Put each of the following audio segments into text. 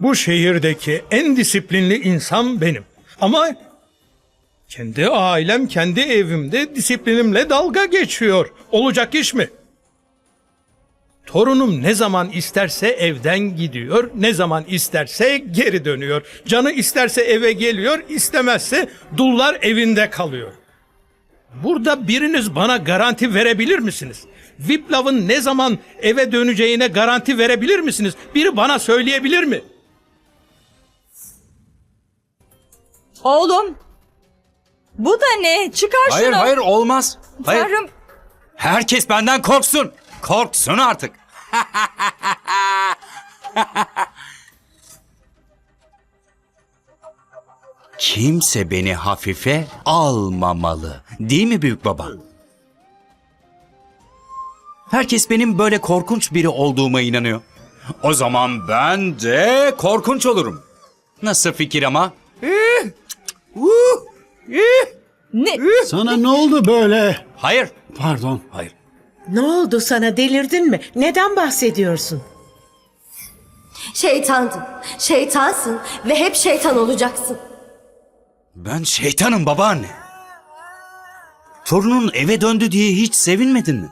Bu şehirdeki en disiplinli insan benim. Ama kendi ailem, kendi evimde disiplinimle dalga geçiyor. Olacak iş mi? Torunum ne zaman isterse evden gidiyor, ne zaman isterse geri dönüyor. Canı isterse eve geliyor, istemezse dullar evinde kalıyor. Burada biriniz bana garanti verebilir misiniz? Viplav'ın ne zaman eve döneceğine garanti verebilir misiniz? Biri bana söyleyebilir mi? Oğlum. Bu da ne? Çıkar Hayır şunu. hayır olmaz. Hayır. Tanrım. Herkes benden korksun. Korksun artık. Kimse beni hafife almamalı. Değil mi büyük baba? Herkes benim böyle korkunç biri olduğuma inanıyor. O zaman ben de korkunç olurum. Nasıl fikir ama? Ne? Sana ne oldu böyle? Hayır. Pardon. Hayır. Ne oldu sana delirdin mi? Neden bahsediyorsun? Şeytandın, şeytansın ve hep şeytan olacaksın. Ben şeytanım babaanne. Torunun eve döndü diye hiç sevinmedin mi?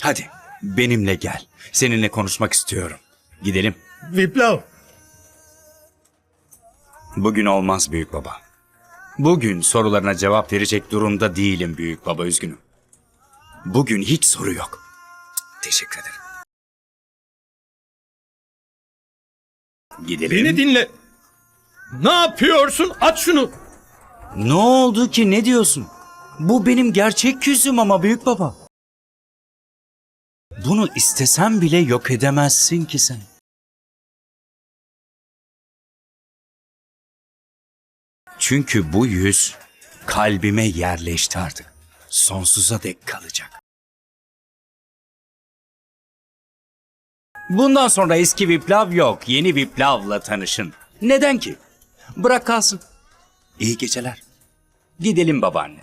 Hadi benimle gel. Seninle konuşmak istiyorum. Gidelim. Viplav, Bugün olmaz büyük baba. Bugün sorularına cevap verecek durumda değilim büyük baba üzgünüm. Bugün hiç soru yok. Teşekkür ederim. Gidelim. beni dinle. Ne yapıyorsun? Aç şunu. Ne oldu ki ne diyorsun? Bu benim gerçek yüzüm ama büyük baba. Bunu istesen bile yok edemezsin ki sen. Çünkü bu yüz kalbime yerleşti artık. Sonsuza dek kalacak. Bundan sonra eski Viplav yok. Yeni Viplav'la tanışın. Neden ki? Bırak kalsın. İyi geceler. Gidelim babaanne.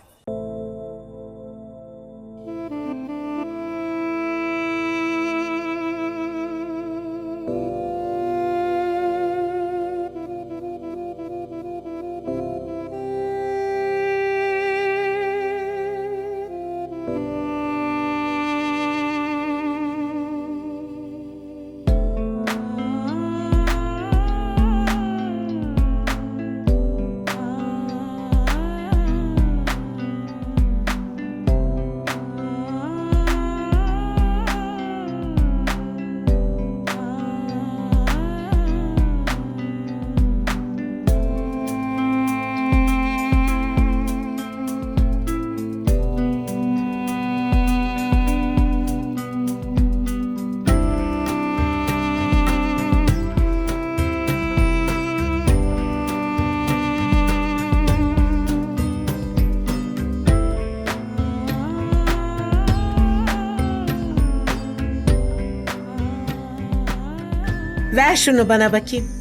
Ver şunu bana bakayım.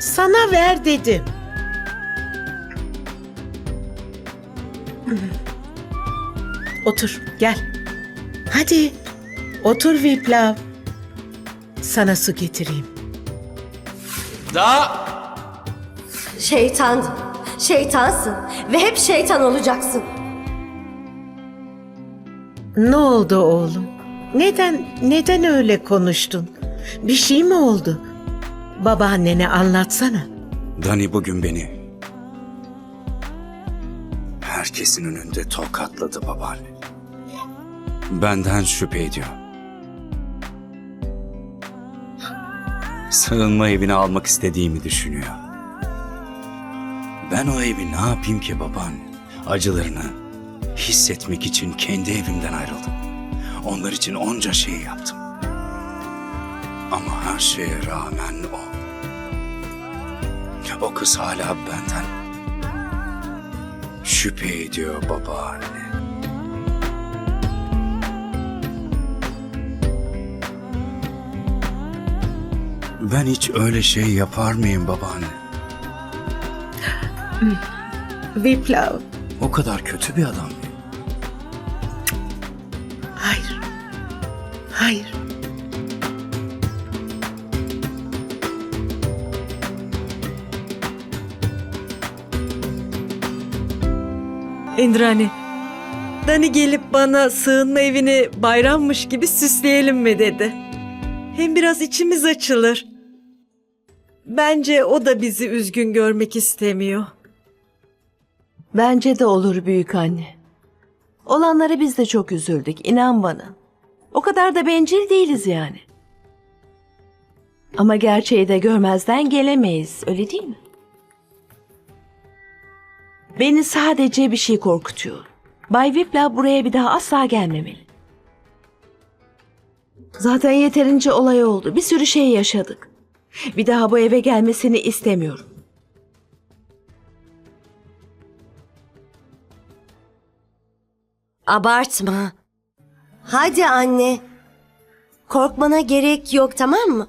Sana ver dedim. Otur, gel. Hadi. Otur Viplav. Sana su getireyim. Da Şeytandın, şeytansın ve hep şeytan olacaksın. Ne oldu oğlum? Neden neden öyle konuştun? Bir şey mi oldu? Babaannene anlatsana. Dani bugün beni herkesin önünde tokatladı babaanne. Benden şüphe ediyor. Sığınma evine almak istediğimi düşünüyor. Ben o evi ne yapayım ki babaanne? Acılarını hissetmek için kendi evimden ayrıldım. Onlar için onca şey yaptım. Ama her şeye rağmen o o kız hala benden şüphe ediyor babaanne. Ben hiç öyle şey yapar mıyım babaanne? Viplav. O kadar kötü bir adam mıyım? Hayır. Hayır. Indrani. Dani gelip bana sığınma evini bayrammış gibi süsleyelim mi dedi. Hem biraz içimiz açılır. Bence o da bizi üzgün görmek istemiyor. Bence de olur büyük anne. Olanlara biz de çok üzüldük, inan bana. O kadar da bencil değiliz yani. Ama gerçeği de görmezden gelemeyiz, öyle değil mi? Beni sadece bir şey korkutuyor. Bay Vipla buraya bir daha asla gelmemeli. Zaten yeterince olay oldu. Bir sürü şey yaşadık. Bir daha bu eve gelmesini istemiyorum. Abartma. Hadi anne. Korkmana gerek yok tamam mı?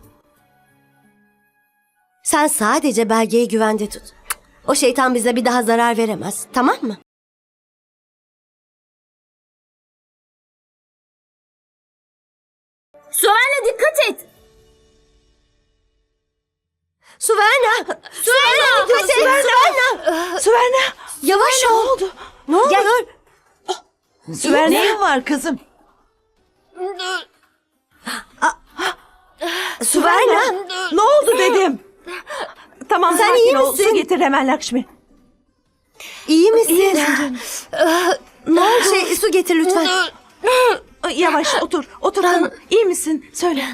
Sen sadece belgeyi güvende tut. O şeytan bize bir daha zarar veremez. Tamam mı? Suverna dikkat et. Suverna! Suverna dikkat et! Suverna! Süverna! Yavaş ol. Ne oldu? Ne oluyor? Süverna! Neyin var kızım? Suverna! Ne oldu dedim? Tamam Sen sakin iyi ol. misin? Su getir hemen Lakşmi. İyi misin? ne oldu? Şey, su getir lütfen. Ay, Yavaş otur. Otur tamam. İyi misin? Söyle.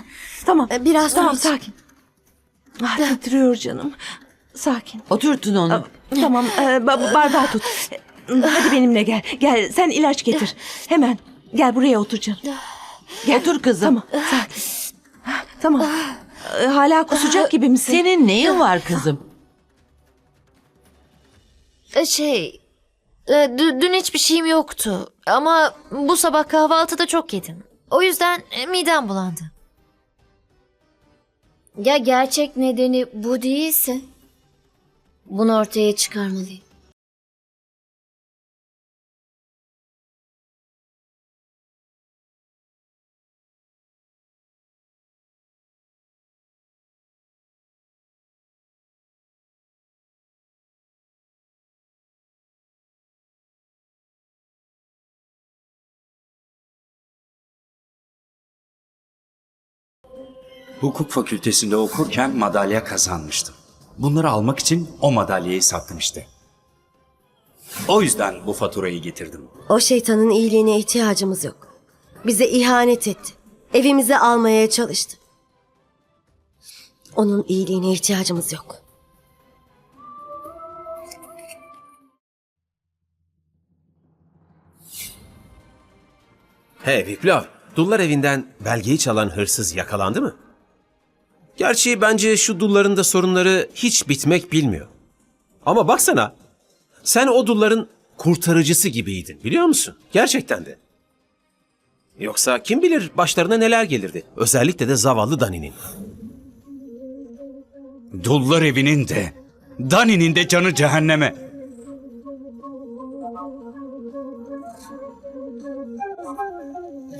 Tamam. Ee, biraz Tamam iç. sakin. Ah, titriyor canım. Sakin. Oturtun onu. Tamam e, ba- bardağı tut. Hadi benimle gel. Gel sen ilaç getir. Hemen. Gel buraya otur canım. Gel. Otur kızım. Tamam sakin. Tamam. E, Hala kusacak gibi misin? Senin neyin var kızım? E, Şey, e, dü- dün hiçbir şeyim yoktu ama bu sabah kahvaltıda çok yedim. O yüzden e, midem bulandı. Ya gerçek nedeni bu değilse bunu ortaya çıkarmalıyım. Hukuk fakültesinde okurken madalya kazanmıştım. Bunları almak için o madalyayı sattım işte. O yüzden bu faturayı getirdim. O şeytanın iyiliğine ihtiyacımız yok. Bize ihanet etti. Evimize almaya çalıştı. Onun iyiliğine ihtiyacımız yok. Hey Viplav, dullar evinden belgeyi çalan hırsız yakalandı mı? Gerçi bence şu dulların da sorunları hiç bitmek bilmiyor. Ama baksana, sen o dulların kurtarıcısı gibiydin biliyor musun? Gerçekten de. Yoksa kim bilir başlarına neler gelirdi. Özellikle de zavallı Dani'nin. Dullar evinin de, Dani'nin de canı cehenneme.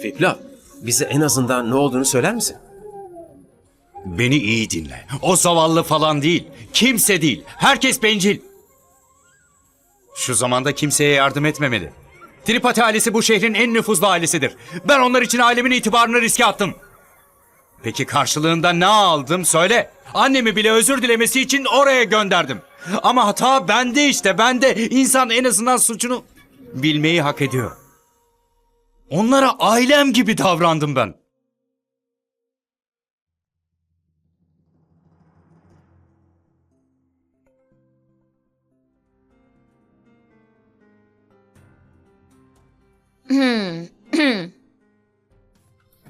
Viplav, bize en azından ne olduğunu söyler misin? Beni iyi dinle. O zavallı falan değil. Kimse değil. Herkes bencil. Şu zamanda kimseye yardım etmemeli. Tripati ailesi bu şehrin en nüfuzlu ailesidir. Ben onlar için ailemin itibarını riske attım. Peki karşılığında ne aldım söyle. Annemi bile özür dilemesi için oraya gönderdim. Ama hata bende işte bende. İnsan en azından suçunu bilmeyi hak ediyor. Onlara ailem gibi davrandım ben.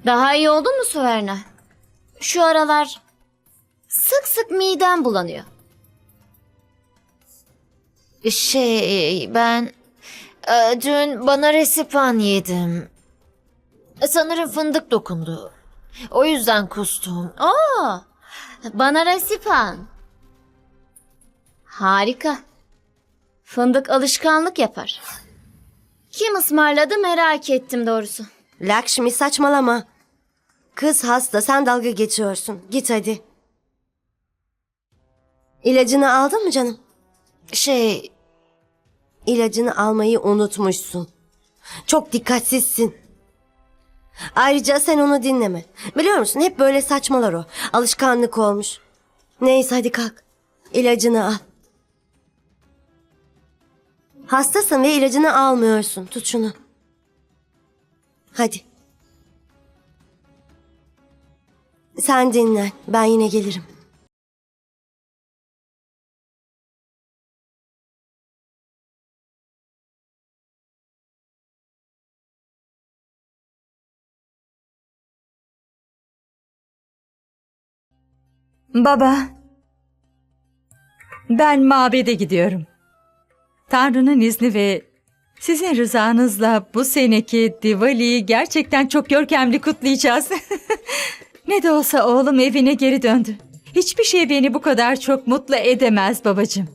Daha iyi oldun mu Suverna? Şu aralar sık sık midem bulanıyor. Şey, ben e, dün bana resipan yedim. Sanırım fındık dokundu. O yüzden kustum. Oo, bana resipan. Harika. Fındık alışkanlık yapar. Kim ısmarladı merak ettim doğrusu. Lakşmi saçmalama. Kız hasta sen dalga geçiyorsun. Git hadi. İlacını aldın mı canım? Şey, İlacını almayı unutmuşsun. Çok dikkatsizsin. Ayrıca sen onu dinleme. Biliyor musun hep böyle saçmalar o. Alışkanlık olmuş. Neyse hadi kalk. İlacını al. Hastasın ve ilacını almıyorsun. Tut şunu. Hadi. Sen dinlen. Ben yine gelirim. Baba, ben mabede gidiyorum. Tanrı'nın izni ve sizin rızanızla bu seneki Diwali'yi gerçekten çok görkemli kutlayacağız. ne de olsa oğlum evine geri döndü. Hiçbir şey beni bu kadar çok mutlu edemez babacığım.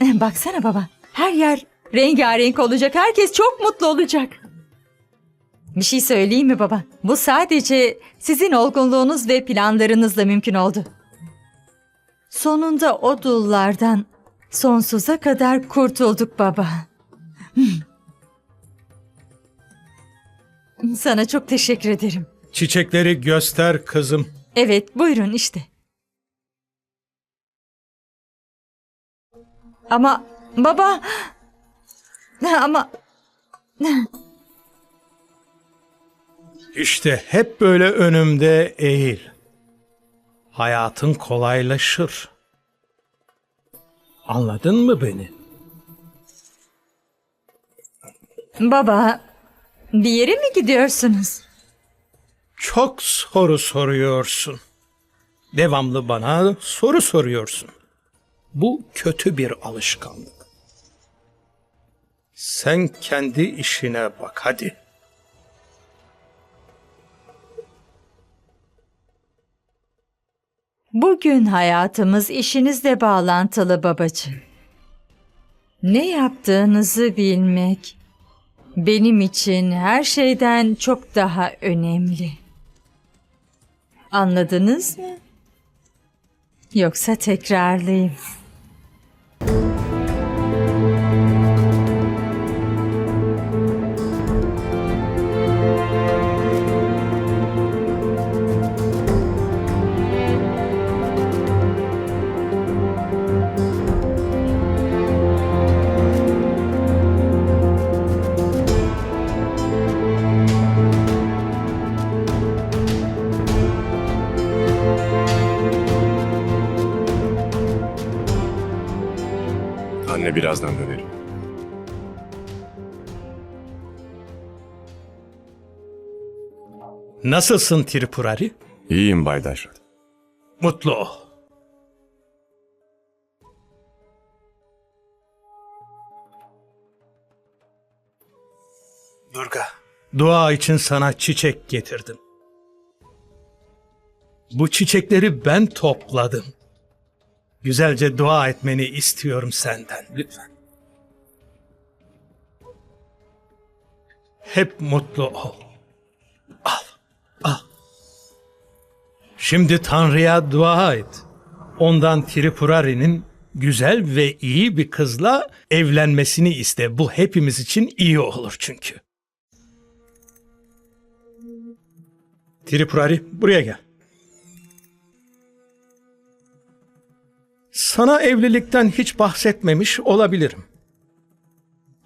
Baksana baba, her yer rengarenk olacak. Herkes çok mutlu olacak. Bir şey söyleyeyim mi baba? Bu sadece sizin olgunluğunuz ve planlarınızla mümkün oldu. Sonunda o dullardan sonsuza kadar kurtulduk baba. Sana çok teşekkür ederim. Çiçekleri göster kızım. Evet, buyurun işte. Ama baba ama İşte hep böyle önümde eğil. Hayatın kolaylaşır. Anladın mı beni? baba bir yere mi gidiyorsunuz? Çok soru soruyorsun. Devamlı bana soru soruyorsun. Bu kötü bir alışkanlık. Sen kendi işine bak hadi. Bugün hayatımız işinizle bağlantılı babacığım. Ne yaptığınızı bilmek benim için her şeyden çok daha önemli. Anladınız mı? Yoksa tekrarlayayım. Birazdan dönerim. Nasılsın Tripurari? İyiyim Bay Daşrat. Mutlu ol. Durga. Dua için sana çiçek getirdim. Bu çiçekleri ben topladım. Güzelce dua etmeni istiyorum senden lütfen. Hep mutlu ol. Al, al. Şimdi Tanrı'ya dua et. Ondan Tripurari'nin güzel ve iyi bir kızla evlenmesini iste. Bu hepimiz için iyi olur çünkü. Tripurari buraya gel. Sana evlilikten hiç bahsetmemiş olabilirim.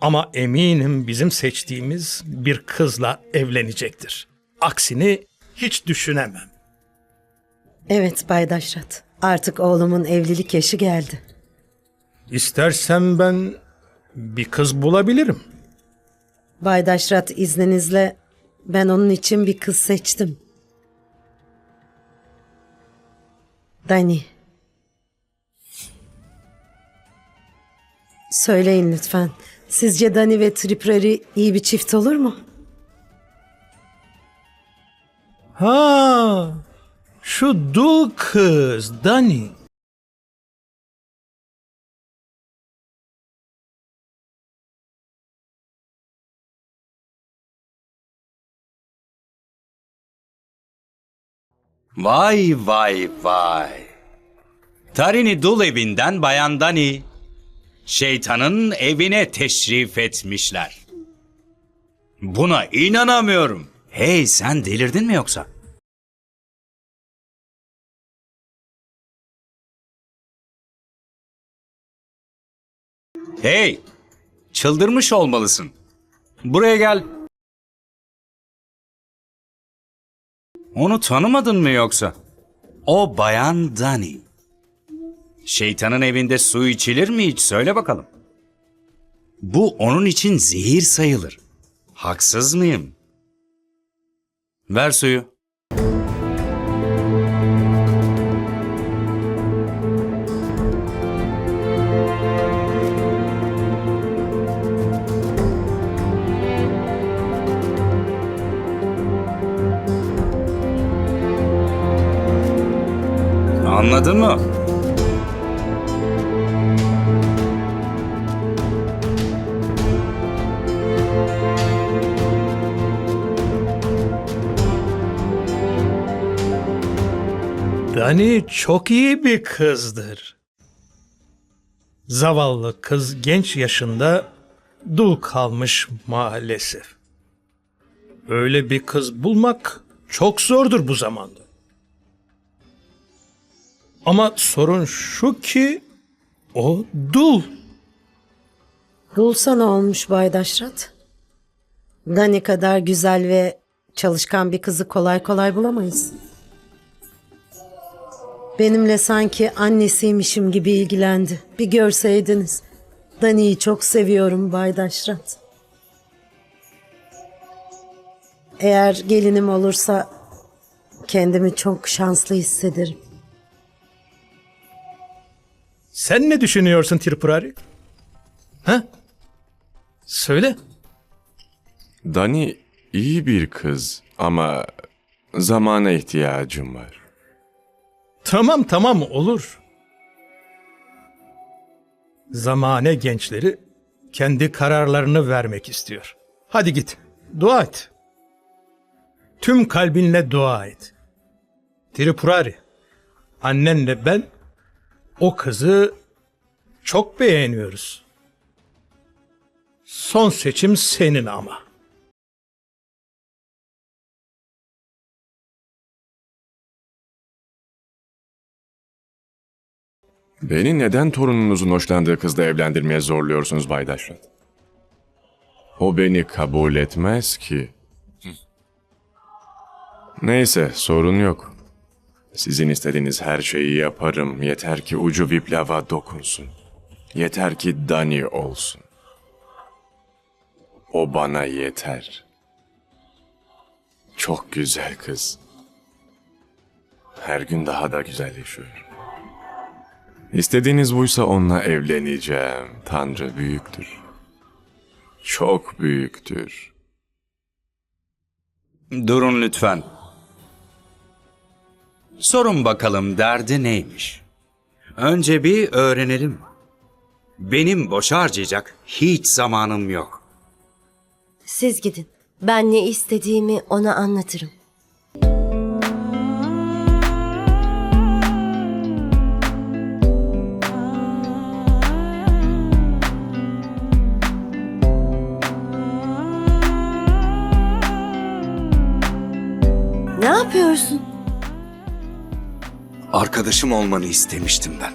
Ama eminim bizim seçtiğimiz bir kızla evlenecektir. Aksini hiç düşünemem. Evet Bay Daşrat. Artık oğlumun evlilik yaşı geldi. İstersen ben bir kız bulabilirim. Bay Daşrat izninizle ben onun için bir kız seçtim. Dani. Söyleyin lütfen. Sizce Dani ve Tripurari iyi bir çift olur mu? Ha, şu dul kız Dani. Vay vay vay. Tarini dul evinden Bayan Dani. Şeytanın evine teşrif etmişler. Buna inanamıyorum. Hey sen delirdin mi yoksa? Hey! Çıldırmış olmalısın. Buraya gel. Onu tanımadın mı yoksa? O bayan Dani. Şeytanın evinde su içilir mi hiç söyle bakalım. Bu onun için zehir sayılır. Haksız mıyım? Ver suyu. Anladın mı? Dani çok iyi bir kızdır. Zavallı kız genç yaşında dul kalmış maalesef. Öyle bir kız bulmak çok zordur bu zamanda. Ama sorun şu ki o dul. Bulsana olmuş Bay Daşrat. Dani kadar güzel ve çalışkan bir kızı kolay kolay bulamayız. Benimle sanki annesiymişim gibi ilgilendi. Bir görseydiniz. Dani'yi çok seviyorum Bay Daşrat. Eğer gelinim olursa kendimi çok şanslı hissederim. Sen ne düşünüyorsun Tripurari? Ha? Söyle. Dani iyi bir kız ama zamana ihtiyacım var. Tamam tamam olur. Zamane gençleri kendi kararlarını vermek istiyor. Hadi git. Dua et. Tüm kalbinle dua et. Tripurari, annenle ben o kızı çok beğeniyoruz. Son seçim senin ama. Beni neden torununuzun hoşlandığı kızla evlendirmeye zorluyorsunuz Bay Daşrat? O beni kabul etmez ki. Neyse sorun yok. Sizin istediğiniz her şeyi yaparım. Yeter ki ucu Viplav'a dokunsun. Yeter ki Dani olsun. O bana yeter. Çok güzel kız. Her gün daha da güzelleşiyor. İstediğiniz buysa onunla evleneceğim. Tanrı büyüktür. Çok büyüktür. Durun lütfen. Sorun bakalım derdi neymiş? Önce bir öğrenelim. Benim boş harcayacak hiç zamanım yok. Siz gidin. Ben ne istediğimi ona anlatırım. Arkadaşım olmanı istemiştim ben.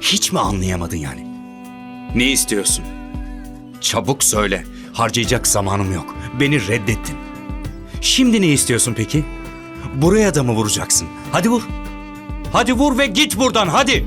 Hiç mi anlayamadın yani? Ne istiyorsun? Çabuk söyle. Harcayacak zamanım yok. Beni reddettin. Şimdi ne istiyorsun peki? Buraya da mı vuracaksın? Hadi vur. Hadi vur ve git buradan hadi.